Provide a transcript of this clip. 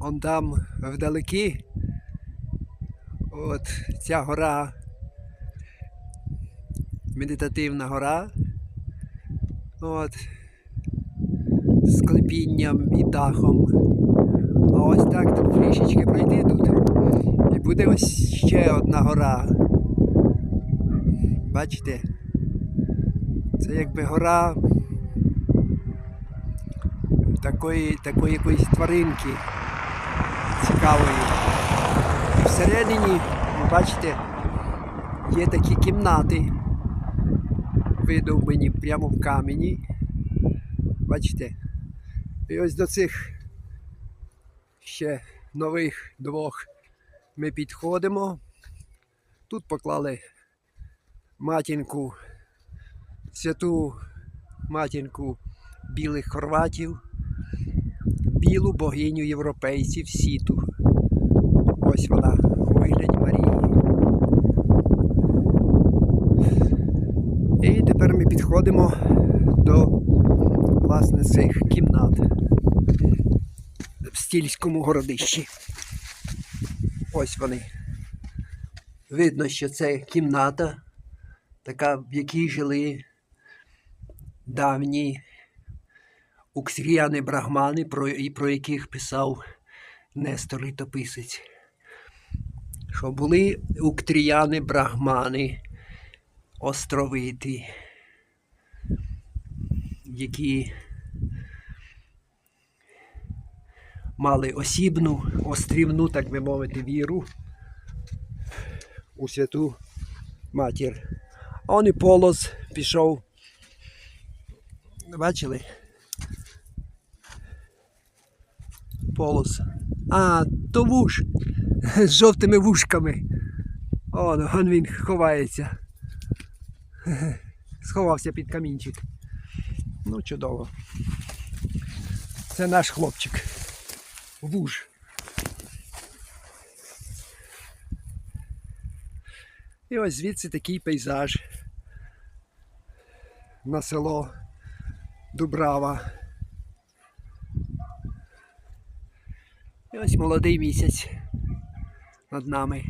он там вдалекі. От ця гора. Медитативна гора. От. З клепінням і дахом. А ось так тут трішечки пройти тут. І буде ось ще одна гора. Бачите? Це якби гора такої, такої якоїсь тваринки цікавої. І всередині, ви бачите, є такі кімнати, видовбані прямо в камені. Бачите? І ось до цих ще нових двох ми підходимо. Тут поклали матінку, святу матінку білих хорватів, білу богиню європейців Сіту. Ось вона у Марії. І тепер ми підходимо до власне цих кімнат в стільському городищі. Ось вони. Видно, що це кімната, така, в якій жили давні уксріяни брахмани, про, про яких писав Нестор Літописець. Що були уктріяни брахмани островиті, які мали осібну, острівну, так би мовити, віру у святу матір. А он і полос пішов. Бачили? Полос. А, то вуш з жовтими вушками. О, ну, он він ховається. Сховався під камінчик. Ну, чудово. Це наш хлопчик. Вуж. І ось звідси такий пейзаж на село Дубрава. І ось молодий місяць над нами.